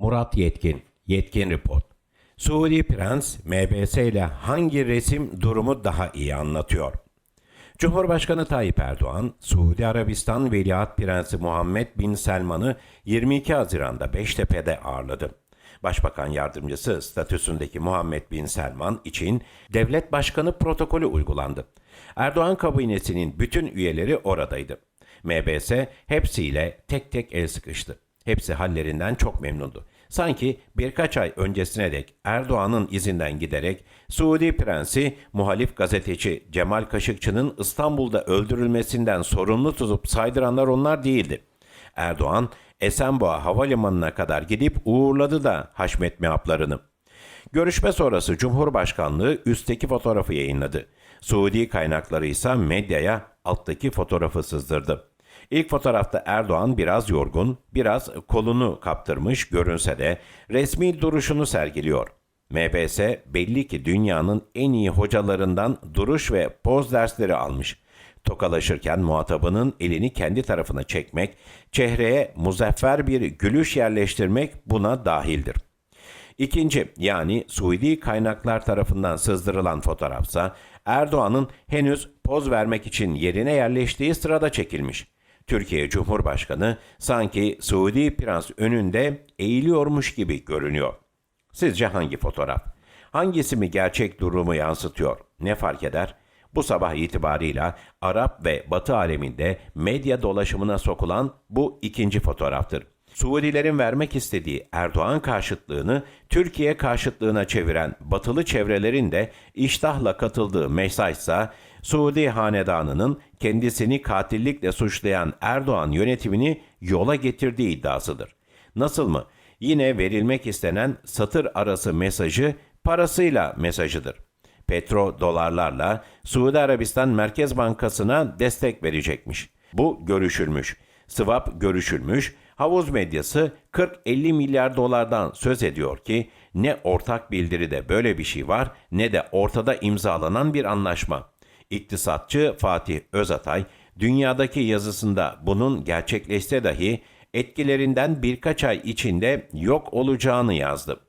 Murat Yetkin, Yetkin Report. Suudi Prens, MBS ile hangi resim durumu daha iyi anlatıyor? Cumhurbaşkanı Tayyip Erdoğan, Suudi Arabistan Veliaht Prensi Muhammed Bin Selman'ı 22 Haziran'da Beştepe'de ağırladı. Başbakan yardımcısı statüsündeki Muhammed Bin Selman için devlet başkanı protokolü uygulandı. Erdoğan kabinesinin bütün üyeleri oradaydı. MBS hepsiyle tek tek el sıkıştı. Hepsi hallerinden çok memnundu. Sanki birkaç ay öncesine dek Erdoğan'ın izinden giderek Suudi Prensi muhalif gazeteci Cemal Kaşıkçı'nın İstanbul'da öldürülmesinden sorumlu tutup saydıranlar onlar değildi. Erdoğan Esenboğa Havalimanı'na kadar gidip uğurladı da Haşmet Mehaplarını. Görüşme sonrası Cumhurbaşkanlığı üstteki fotoğrafı yayınladı. Suudi kaynakları ise medyaya alttaki fotoğrafı sızdırdı. İlk fotoğrafta Erdoğan biraz yorgun, biraz kolunu kaptırmış görünse de resmi duruşunu sergiliyor. MBS belli ki dünyanın en iyi hocalarından duruş ve poz dersleri almış. Tokalaşırken muhatabının elini kendi tarafına çekmek, çehreye muzaffer bir gülüş yerleştirmek buna dahildir. İkinci yani Suudi kaynaklar tarafından sızdırılan fotoğrafsa Erdoğan'ın henüz poz vermek için yerine yerleştiği sırada çekilmiş. Türkiye Cumhurbaşkanı sanki Suudi prens önünde eğiliyormuş gibi görünüyor. Sizce hangi fotoğraf? Hangisi mi gerçek durumu yansıtıyor? Ne fark eder? Bu sabah itibarıyla Arap ve Batı aleminde medya dolaşımına sokulan bu ikinci fotoğraftır. Suudilerin vermek istediği Erdoğan karşıtlığını Türkiye karşıtlığına çeviren batılı çevrelerin de iştahla katıldığı mesajsa Suudi hanedanının kendisini katillikle suçlayan Erdoğan yönetimini yola getirdiği iddiasıdır. Nasıl mı? Yine verilmek istenen satır arası mesajı parasıyla mesajıdır. Petro dolarlarla Suudi Arabistan Merkez Bankası'na destek verecekmiş. Bu görüşülmüş. Swap görüşülmüş. Havuz medyası 40-50 milyar dolardan söz ediyor ki ne ortak bildiride böyle bir şey var ne de ortada imzalanan bir anlaşma. İktisatçı Fatih Özatay dünyadaki yazısında bunun gerçekleşse dahi etkilerinden birkaç ay içinde yok olacağını yazdı.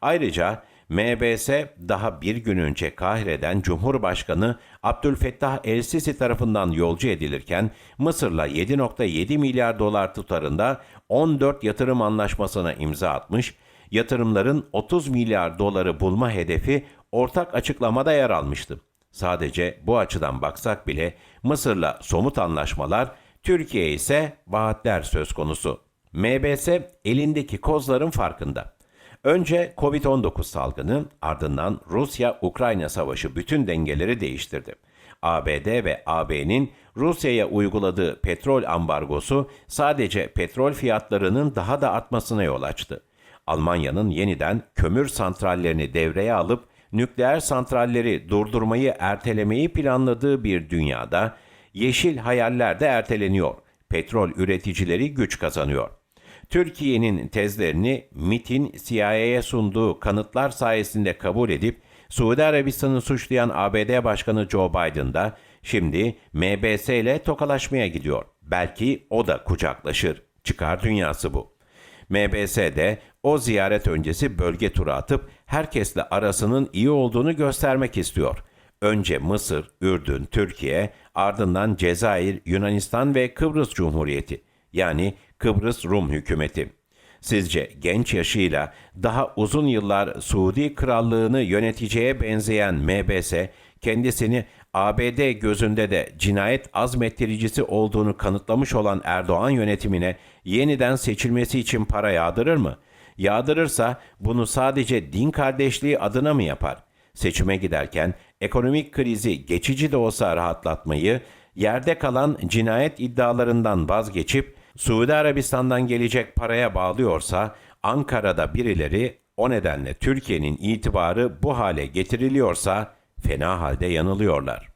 Ayrıca MBS daha bir gün önce Kahire'den Cumhurbaşkanı Abdülfettah El-Sisi tarafından yolcu edilirken Mısır'la 7.7 milyar dolar tutarında 14 yatırım anlaşmasına imza atmış, yatırımların 30 milyar doları bulma hedefi ortak açıklamada yer almıştı. Sadece bu açıdan baksak bile Mısır'la somut anlaşmalar, Türkiye ise vaatler söz konusu. MBS elindeki kozların farkında. Önce Covid-19 salgını, ardından Rusya-Ukrayna savaşı bütün dengeleri değiştirdi. ABD ve AB'nin Rusya'ya uyguladığı petrol ambargosu sadece petrol fiyatlarının daha da artmasına yol açtı. Almanya'nın yeniden kömür santrallerini devreye alıp nükleer santralleri durdurmayı ertelemeyi planladığı bir dünyada yeşil hayaller de erteleniyor. Petrol üreticileri güç kazanıyor. Türkiye'nin tezlerini MIT'in CIA'ya sunduğu kanıtlar sayesinde kabul edip Suudi Arabistan'ı suçlayan ABD Başkanı Joe Biden da şimdi MBS ile tokalaşmaya gidiyor. Belki o da kucaklaşır. Çıkar dünyası bu. MBS de o ziyaret öncesi bölge turu atıp herkesle arasının iyi olduğunu göstermek istiyor. Önce Mısır, Ürdün, Türkiye, ardından Cezayir, Yunanistan ve Kıbrıs Cumhuriyeti yani Kıbrıs Rum hükümeti. Sizce genç yaşıyla daha uzun yıllar Suudi Krallığını yöneteceğe benzeyen MBS kendisini ABD gözünde de cinayet azmettiricisi olduğunu kanıtlamış olan Erdoğan yönetimine yeniden seçilmesi için para yağdırır mı? Yağdırırsa bunu sadece din kardeşliği adına mı yapar? Seçime giderken ekonomik krizi geçici de olsa rahatlatmayı, yerde kalan cinayet iddialarından vazgeçip Suudi Arabistan'dan gelecek paraya bağlıyorsa Ankara'da birileri o nedenle Türkiye'nin itibarı bu hale getiriliyorsa fena halde yanılıyorlar.